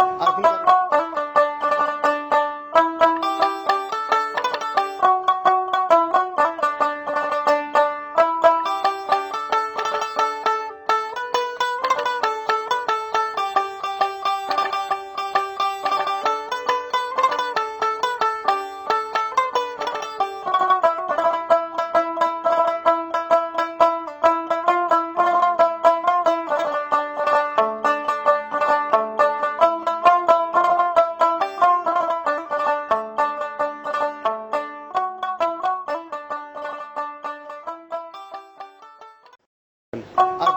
আর আর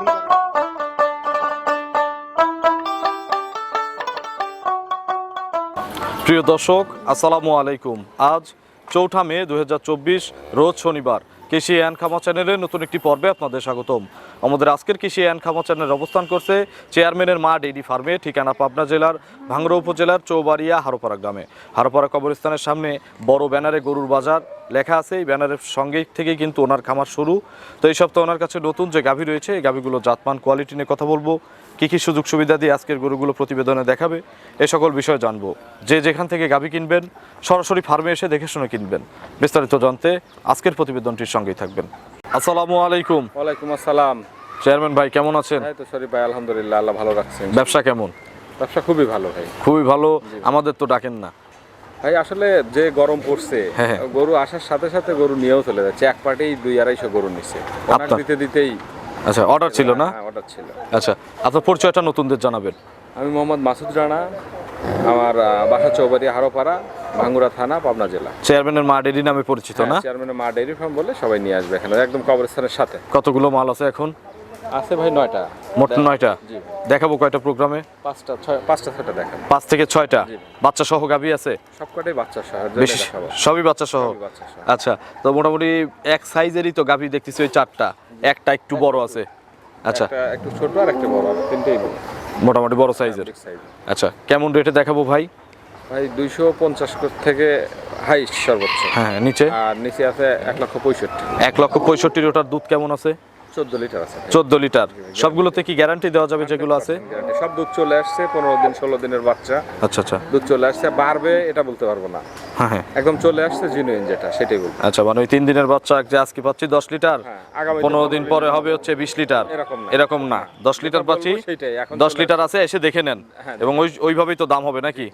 প্রিয় দর্শক, আসসালামু আলাইকুম। আজ চৌঠা মে দুই হাজার চব্বিশ, রোজ শনিবার। কৃষি অ্যান্ড খামা চ্যানেলের নতুন একটি পর্বে আপনাদের স্বাগতম। আমাদের আজকের কৃষি অ্যান্ড খামা চ্যানেল অবস্থান করছে চেয়ারম্যানের মা ডেইরি ফার্মে, ঠিকানা পাবনা জেলার ভাঙ্গড়া উপজেলার চৌবাড়িয়া হারোপাড়া গ্রামে। হারোপাড়া কবরস্থানের সামনে বড় ব্যানারে গরুর বাজার লেখা আছে। এই ব্যানারের সঙ্গে থেকেই কিন্তু ওনার খামার শুরু। তো এই সপ্তাহে ওনার কাছে নতুন যে গাভী রয়েছে, এই গাভীগুলো জাতমান, কোয়ালিটি নিয়ে কথা বলব। কী কী সুযোগ সুবিধা দিয়ে আজকের গরুগুলো প্রতিবেদনে দেখাবে, এ সকল বিষয় জানব। যে যেখান থেকে গাভী কিনবেন, সরাসরি ফার্মে এসে দেখে শুনে কিনবেন। বিস্তারিত জানতে আজকের প্রতিবেদনটির সঙ্গেই থাকবেন। আসসালামু আলাইকুম। ওয়ালাইকুম আসসালাম। চেয়ারম্যান ভাই কেমন আছেন? এই তো শরীফ ভাই আলহামদুলিল্লাহ আল্লাহ ভালো রাখছেন ব্যবসা কেমন? ব্যবসা খুবই ভালো ভাই। খুবই ভালো আমাদের তো ডাকেন না। ভাই আসলে যে গরম পড়ছে হ্যাঁ, হ্যাঁ। গরু আসার সাথে সাথে গরু নিয়েও চলে যাচ্ছে। এক পাটেই দুই আড়াইশো গরু ওনার আপনার? দিতে দিতেই আচ্ছা অর্ডার ছিল না? অর্ডার ছিল। আচ্ছা আপনার পরিচয়টা নতুনদের জানাবেন। আমি মোহাম্মদ মাসুদ রানা আমার আহ, বাসা চৌবাড়ি হারোপাড়া। ভাঙ্গুরা থানা পাবনা জেলা। চেয়ারম্যানের মা ডেরি নামে পরিচিত না? চেয়ারম্যানের মা ডেরি ফার্ম বলে সবাই নিয়ে আসবে এখানে একদম কবরস্থানের সাথে। কতগুলো মাল আছে এখন? আছে ভাই নয়টা। মোট নয়টা? দেখাবো কয়টা প্রোগ্রামে? পাঁচটা ছয় পাঁচটা ছয়টা দেখেন পাঁচ থেকে ছয়টা? বাচ্চা সহ গাভী আছে? সবকটাই বাচ্চা সহ বেশি দেখাবো। সবই বাচ্চা সহ? আচ্ছা তো মোটামুটি এক সাইজেরই তো গাভী দেখতেছি ওই চারটা। একটা একটু বড় আছে। আচ্ছা। একটু ছোট আর একটা বড় তিনটেই বড়। মোটামুটি বড় সাইজের। আচ্ছা কেমন রেটে দেখাবো ভাই? ভাই দুইশো পঞ্চাশ থেকে হাই সর্বোচ্চ। হ্যাঁ নিচে? আর নিচে আছে এক লক্ষ পঁয়ষট্টি। এক লক্ষ পঁয়ষট্টির ওটার দুধ কেমন আছে? চোদ্দ লিটার আছে চোদ্দ লিটার। সবগুলোতে কি গ্যারান্টি দেওয়া যাবে যেগুলো আছে? সব দুধ চলে আসছে পনেরো দিন ষোলো দিনের বাচ্চা। আচ্ছা আচ্ছা। দুধ চলে আসছে বাড়বে এটা বলতে পারব না। হ্যাঁ হ্যাঁ। একদম চলে আসছে জিনুইন যেটা সেটাই বলব। আচ্ছা মানে ওই তিন দিনের বাচ্চা যে আজকে পাচ্ছি দশ লিটার হ্যাঁ, আগামী পনেরো দিন পরে হবে হচ্ছে বিশ লিটার। এরকম না। এরকম না। দশ লিটার পাচ্ছি সেটাই, এখন দশ লিটার আছে এসে দেখে নেন। হ্যাঁ, এবং ওই ওইভাবেই তো দাম হবে নাকি?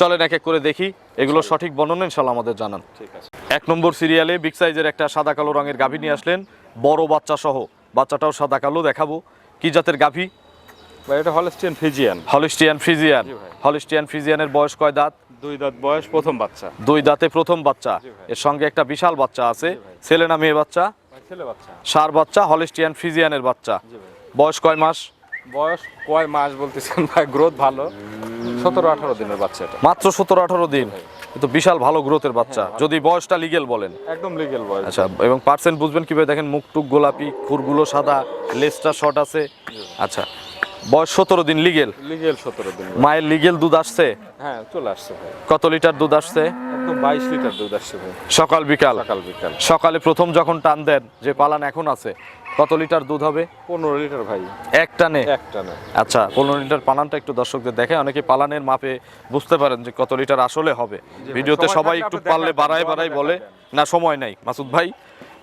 চলেন এক এক করে দেখি। এগুলো সঠিক বর্ণনা ইনশাল্লাহ আমাদের জানান। ঠিক আছে। এক নম্বর সিরিয়ালে বিগ সাইজের একটা সাদা কালো রঙের গাভী নিয়ে আসলেন। বড় বাচ্চা সহ বাচ্চাটাও সাদা কালো দেখাবো। কি জাতের গাভী? এটা হলস্টিয়ান ফিজিয়ান হলিস্টিয়ান ভাই। হলিস্টিয়ান ফ্রিজিয়ানের বয়স কয় দাঁত? দুই দাঁত বয়স প্রথম বাচ্চা। দুই দাঁতে প্রথম বাচ্চা। এর সঙ্গে একটা বিশাল বাচ্চা আছে। ছেলে না মেয়ে বাচ্চা? ছেলে বাচ্চা। সার বাচ্চা হলিস্টিয়ান ফ্রিজিয়ানের বাচ্চা। বয়স কয় মাস? বয়স কয় মাস বলতেছেন? ভাই গ্রোথ ভালো। সতেরো আঠারো দিনের বাচ্চা এটা। মাত্র সতেরো আঠারো দিন। কিন্তু বিশাল ভালো গ্রোথের বাচ্চা। যদি বয়সটা লিগেল বলেন। একদম লিগেল বয়স। আচ্ছা এবং পার্সেন্ট বুঝবেন কীভাবে? দেখেন মুখ টুক গোলাপি খুরগুলো সাদা লেজটা শর্ট আছে। আচ্ছা বয়স সতেরো দিন লিগেল লিগেল সতেরো দিন। মায়ের লিগেল দুধ আসছে? হ্যাঁ চলে আসছে কত লিটার দুধ আসছে? একদম বাইশ লিটার দুধ আসছে সকাল বিকাল? সকাল বিকাল। সকালে প্রথম যখন টান দেন যে পালান এখন আছে কত লিটার দুধ হবে? পনেরো লিটার ভাই। এক টানে? এক টানে। আচ্ছা পনেরো লিটার পালানটা একটু দর্শকদের দেখে অনেকে পালানের মাপে বুঝতে পারেন যে কত লিটার আসলে হবে। ভিডিওতে সবাই একটু পারলে বাড়ায় বাড়ায় বলে না সময় নাই। মাসুদ ভাই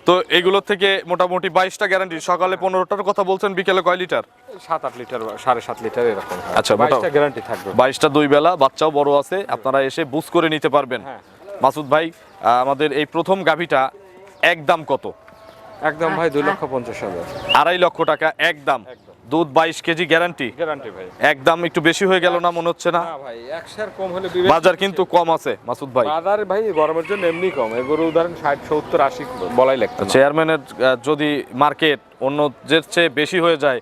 তো এগুলোর থেকে মোটামুটি বাইশটা গ্যারান্টি সকালে পনেরোটার কথা বলছেন বিকেলে কয় লিটার? সাত আট লিটার সাড়ে সাত লিটার এরকম আচ্ছা, বাইশটা গ্যারান্টি থাকবে। বাইশটা দুই বেলা বাচ্চাও বড় আছে আপনারা এসে বুঝ করে নিতে পারবেন। হ্যাঁ। মাসুদ ভাই আমাদের এই প্রথম গাভীটা একদম কত? একদম ভাই দুই লক্ষ পঞ্চাশ হাজার। আড়াই লক্ষ টাকা একদম। দুধ বাইশ কেজি গ্যারান্টি। গ্যারান্টি ভাই। একদম একটু বেশি হয়ে গেল না মনে হচ্ছে না? ভাই একশোর কম হলে বাজার কিন্তু কম আছে মাসুদ ভাই। বাজার ভাই গরমের জন্য এমনি কম। উদাহরণ ষাট সত্তর আশি বলাই লাগতো চেয়ারম্যানের যদি মার্কেট অন্যদের চেয়ে বেশি হয়ে যায়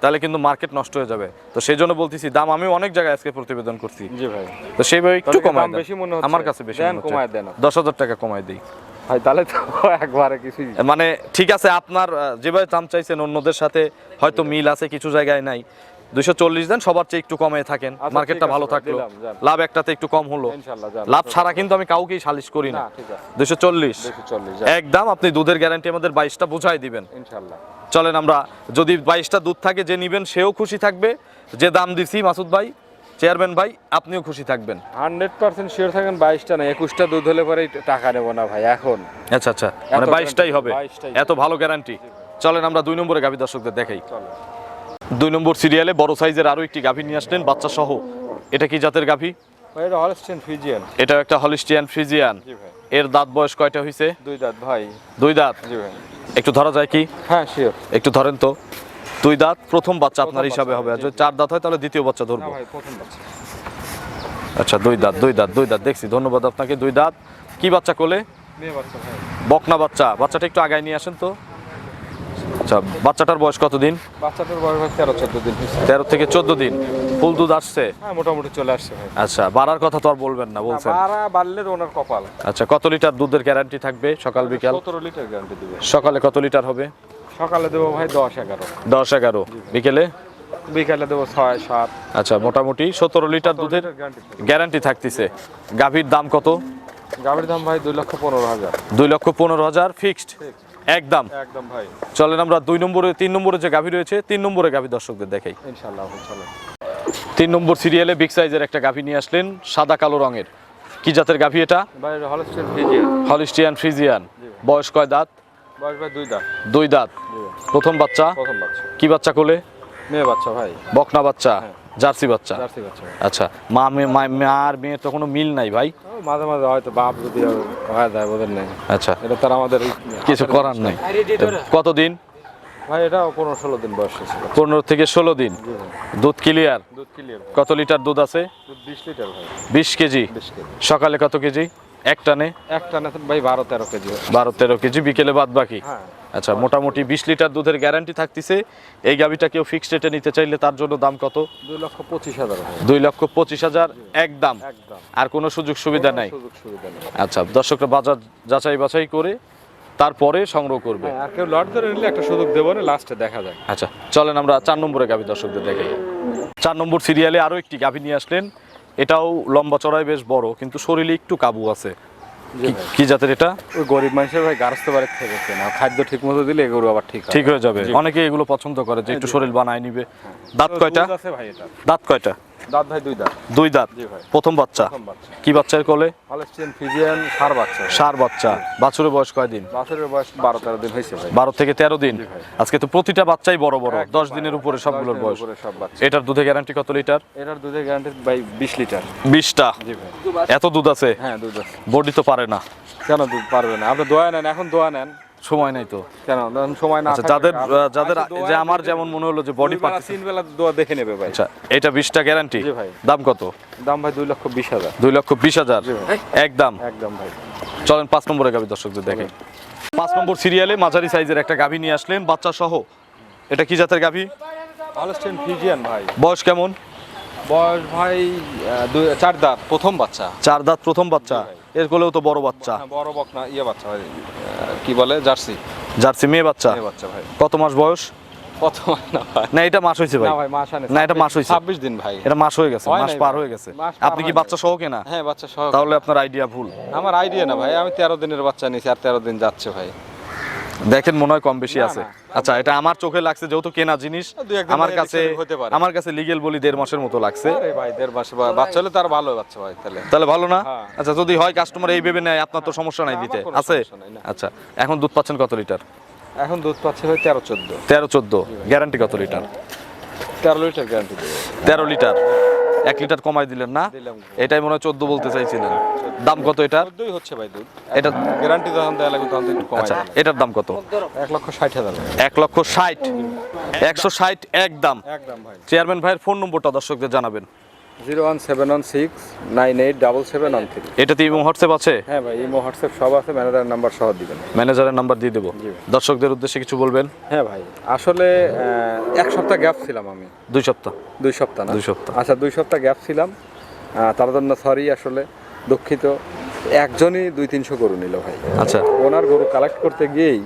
তাহলে কিন্তু মার্কেট নষ্ট হয়ে যাবে। তো সেই জন্য বলতেছি দাম আমি অনেক জায়গায় আজকে প্রতিবেদন করছি। জি ভাই। তো সেইভাবে একটু কমায় বেশি মনে হচ্ছে? আমার কাছে বেশি। কমায় দেন। দশ হাজার টাকা কমায় দিই। ভাই তাহলে তো একবারে কিছুই মানে ঠিক আছে আপনার যেভাবে দাম চাইছেন অন্যদের সাথে হয়তো মিল আছে কিছু জায়গায় নাই। দুইশো চল্লিশ দেন সবার চেয়ে একটু কমে থাকেন আচ্ছা, মার্কেটটা ভালো ভাই, থাকল। লাভ একটাতে একটু কম হলো। লাভ ছাড়া কিন্তু আমি কাউকেই সালিশ করি না। দুইশো দুশো চল্লিশ একদম আপনি দুধের গ্যারান্টি আমাদের বাইশটা বুঝাই দিবেন। চলেন আমরা যদি বাইশটা দুধ থাকে যে নিবেন সেও খুশি থাকবে। যে দাম দিছি মাসুদ ভাই চেয়ারম্যান ভাই আপনিও খুশি থাকবেন? হান্ড্রেড পার্সেন্ট শিওর থাকেন বাইশটা না একুশটা দুধ হলে পরে টাকা নেব না ভাই এখন। আচ্ছা আচ্ছা মানে বাইশটাই হবে। এত ভালো গ্যারান্টি চলেন আমরা দুই নম্বরে গাভী দর্শকদের দেখাই। দুই নম্বর সিরিয়ালে বড় সাইজের আরও একটি গাভী নিয়ে আসলেন বাচ্চা সহ। এটা কি জাতের গাভী? এটা হলস্টেন ফিজিয়ান এটা একটা হলিস্টিয়ান ফ্রিজিয়ান এর দাঁত বয়স কয়টা হয়েছে দুই দাঁত ভাই। দুই দাঁত? জি ভাই। একটু ধরা যায় কি? হ্যাঁ শিওর একটু ধরেন তো। দুই দাঁত প্রথম বাচ্চা আপনার হিসাবে হবে। আর যদি চার দাঁত হয় তাহলে দ্বিতীয় বাচ্চা ধরবো। আচ্ছা দুই দাঁত দুই দাঁত দুই দাঁত। দেখছি ধন্যবাদ আপনাকে। দুই দাঁত। কি বাচ্চা কোলে? বকনা বাচ্চা। বাচ্চাটা একটু আগায় নিয়ে আসেন তো। আচ্ছা বাচ্চাটার বয়স কতদিন? বাচ্চাটার বয়স তেরো চোদ্দ দিন তেরো থেকে চোদ্দ দিন। ফুল দুধ আসছে? হ্যাঁ মোটামুটি চলে আসছে ভাই। আচ্ছা বাড়ার কথা তো আর বলবেন না বলছেন। বাড়া বাড়লে তো ওনার কপাল। আচ্ছা কত লিটার দুধের গ্যারান্টি থাকবে সকাল বিকাল? সতেরো লিটার গ্যারান্টি দিবে। সকালে কত লিটার হবে? সকালে দেবো ভাই দশ এগারো। দশ এগারো। বিকেলে? বিকেলে দেবো ছয় সাত। আচ্ছা মোটামুটি সতেরো লিটার দুধের গ্যারান্টি থাকতেছে। গাভীর দাম কত? গাভীর দাম ভাই দুই লক্ষ পনেরো হাজার। দুই লক্ষ পনেরো হাজার ফিক্সড একদম। একদম ভাই। চলেন আমরা দুই নম্বরে তিন নম্বরে যে গাভী রয়েছে তিন নম্বরে গাভী দর্শকদের দেখাই। ইনশাল্লাহ তিন নম্বর সিরিয়ালে বিগ সাইজের একটা গাভী নিয়ে আসলেন সাদা কালো রঙের। কি জাতের গাভী এটা? হলিস্টিয়ান ফ্রিজিয়ান বয়স কয় দাঁত? বয়স ভাই দুই দাঁত। দুই দাঁত। প্রথম বাচ্চা? প্রথম বাচ্চা। কি বাচ্চা কোলে? মেয়ে বাচ্চা ভাই। বকনা বাচ্চা হ্যাঁ। জার্সি বাচ্চা। জার্সি বাচ্চা আচ্ছা মা মেয়ে মা- আর মেয়ের তো কোনো মিল নাই ভাই? মাঝে মাঝে হয়তো বাপ যদি হয়ে যায় বোধের নেই। আচ্ছা। এটা তার আমাদের কিছু করার নাই। কতদিন? ভাই এটা পনেরো ষোলো দিন বয়স পনেরো থেকে ষোলো দিন। দুধ ক্লিয়ার দুধ ক্লিয়ার কত লিটার দুধ আছে? বিশ লিটার ভাই। বিশ কেজি। সকালে কত কেজি? এক টানে? একটা না ভাই বারো তেরো কেজি বারো তেরো কেজি বিকেলে বাদ বাকি? হ্যাঁ। আচ্ছা মোটামুটি বিশ লিটার দুধের গ্যারান্টি থাকতেছে। এই গাভিটা কেউ ফিক্সড রেটে নিতে চাইলে তার জন্য দাম কত? দুই লক্ষ পঁচিশ হাজার দুই লক্ষ পঁচিশ হাজার একদম একদম। আর কোনো সুযোগ সুবিধা নাই? সুযোগ সুবিধা নেই। আচ্ছা দর্শকরা বাজার যাচাই বাছাই করে তারপরে সংগ্রহ করবে। হ্যাঁ আর কেউ লট ধরে নিলে একটা সুযোগ দেবো না লাস্টে দেখা যায়। আচ্ছা চলেন আমরা চার নম্বরে গাভী দর্শকদের দেখাই। চার নম্বর সিরিয়ালে আরও একটি গাভী নিয়ে আসলেন। এটাও লম্বা চড়াই বেশ বড় কিন্তু শরীরে একটু কাবু আছে। কি- জাতের এটা? ওই গরিব মানুষের ভাই গারস্থ বাড়ির থেকে কেনা খাদ্য ঠিক মতো দিলে এগুলো আবার ঠিক ঠিক হয়ে যাবে। অনেকে এগুলো পছন্দ করে যে একটু শরীর বানায় নিবে। দাঁত কয়টা? আছে ভাই এটা। দাঁত কয়টা? দাঁত ভাই দুই দাঁত। দুই দাঁত? প্রথম বাচ্চা? কি বাচ্চার কোলে? হলস্টিয়ান ফিজিয়ান সার বাচ্চা। সার বাচ্চা। বাছুরের বয়স কয়দিন বাছুরের বয়স বারো তেরো দিন হয়েছে ভাই। বারো থেকে তেরো দিন? জি আজকে তো প্রতিটা বাচ্চাই বড় বড়। একদম দশ ভাই। দিনের উপরে সবগুলোর বয়স। এটার দুধে গ্যারান্টি কত লিটার? এটার দুধের গ্যারান্টি ভাই বিশ লিটার। বিশটা? জি ভাই। এত দুধ আছে? হ্যাঁ দুধ আছে। বডি তো পারে না। কেন দুধ পারবে না? আপনি দোয়া নেন এখন দোয়া নেন। সময় নাই তো। কেন? সময় না আচ্ছা যাদের যাদের যে আমার যেমন মনে হলো যে বডি বেলা, তিন বেলা দোয়া দেখে নেবে ভাই। আচ্ছা এটা বিশটা গ্যারান্টি জি ভাই। দাম কত? দাম ভাই দুই লক্ষ বিশ হাজার। দুই লক্ষ বিশ হাজার? জি ভাই। একদম। একদম ভাই। চলেন পাঁচ নম্বরে গাভী দর্শকদের দেখে। পাঁচ নম্বর সিরিয়ালে মাঝারি সাইজের একটা গাভী নিয়ে আসলেন বাচ্চা সহ এটা কি জাতের গাভী হলস্টেন ফিজিয়ান ভাই। বয়স কেমন? বয়স ভাই চার দাঁত প্রথম বাচ্চা। চার দাঁত প্রথম বাচ্চা। এর কোলেও তো বড় বাচ্চা। হ্যাঁ, বড় বক না ইয়ে বাচ্চা ভাই। কি বলে? জার্সি। জার্সি মেয়ে বাচ্চা? মেয়ে বাচ্চা ভাই। কত মাস বয়স? কত মাস? না ভাই। না এটা মাস হয়েছে ভাই। না ভাই মাস আনে না, এটা মাস হয়েছে। ছাব্বিশ দিন ভাই। এটা মাস হয়ে গেছে মাস পার হয়ে গেছে। আপনি কি বাচ্চা সহ কেনা? হ্যাঁ বাচ্চা সহ। তাহলে আপনার আইডিয়া ভুল। আমার আইডিয়া না ভাই আমি তেরো দিনের বাচ্চা নিয়েছি আর তেরো দিন যাচ্ছে ভাই। দেখেন মনে হয় কম বেশি আছে। আচ্ছা এটা আমার চোখে লাগছে যেহেতু কেনা জিনিস আমার কাছে। আমার কাছে লিগেল বলি দেড় মাসের মতো লাগছে। ভাই দেড় মাস বাচ্চা হলে তার ভালো বাচ্চা ভাই তাহলে। তাহলে ভালো না? হ্যাঁ। আচ্ছা যদি হয় কাস্টমার এই ভেবে নেয় আপনার তো সমস্যা নাই দিতে। আছে। আচ্ছা এখন দুধ পাচ্ছেন কত লিটার? এখন দুধ পাচ্ছে ভাই তেরো চোদ্দ। তেরো চোদ্দ। গ্যারান্টি কত লিটার? তেরো লিটার গ্যারান্টি তেরো লিটার। এক লিটার কমাই দিলেন না। এটাই মনে হয় চোদ্দ বলতে চাইছিলেন। দাম কত চোদ্দই হচ্ছে ভাই দুধ। এটা গ্যারান্টি যখন দেওয়া লাগবে তখন একটু কমাই আচ্ছা এটার দাম কত? এক লক্ষ ষাট হাজার। এক লক্ষ ষাট। একশো ষাট এক দাম। একদম ভাই। চেয়ারম্যান ভাইয়ের ফোন নম্বরটা দর্শকদের জানাবেন। Zero one seven one six nine eight double seven one three. এটাতে ইমো হোয়াটসঅ্যাপ আছে? হ্যাঁ ভাই ইমো হোয়াটসঅ্যাপ সব আছে ম্যানেজার নাম্বার সহ দিবেন। ম্যানেজারের নাম্বার দিয়ে দেবো। দর্শকদের উদ্দেশ্যে কিছু বলবেন? হ্যাঁ ভাই আসলে এক সপ্তাহ গ্যাপ ছিলাম আমি। দুই সপ্তাহ। দুই সপ্তাহ না? দুই সপ্তাহ। আচ্ছা দুই সপ্তাহ গ্যাপ ছিলাম। তার জন্য সরি আসলে দুঃখিত। একজনই দুই তিনশো গরু নিল ভাই। আচ্ছা। ওনার গরু কালেক্ট করতে গিয়েই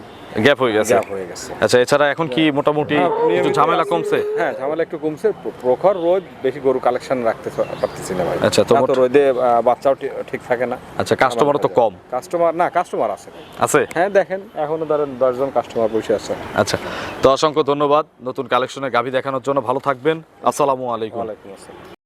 গ্যাপ হয়ে গেছে? গ্যাপ হয়ে গেছে। আচ্ছা এছাড়া এখন কি মোটামুটি হ্যাঁ, একটু ঝামেলা কমছে? হ্যাঁ ঝামেলা একটু কমছে। প্রখর রোদ বেশি গরু কালেকশন রাখতে পারতেছি না ভাই। আচ্ছা, তো রোদে বাচ্চাও ঠিক থাকে না। আচ্ছা কাস্টমারও তো কম। কাস্টমার না কাস্টমার আছে। আছে? হ্যাঁ দেখেন এখনও ধরেন দশজন কাস্টমার বসে আছে। আচ্ছা তো অসংখ্য ধন্যবাদ নতুন কালেকশনের গাভী দেখানোর জন্য। ভালো থাকবেন। আসসালামু আলাইকুম। ওয়ালাইকুম আসসালাম।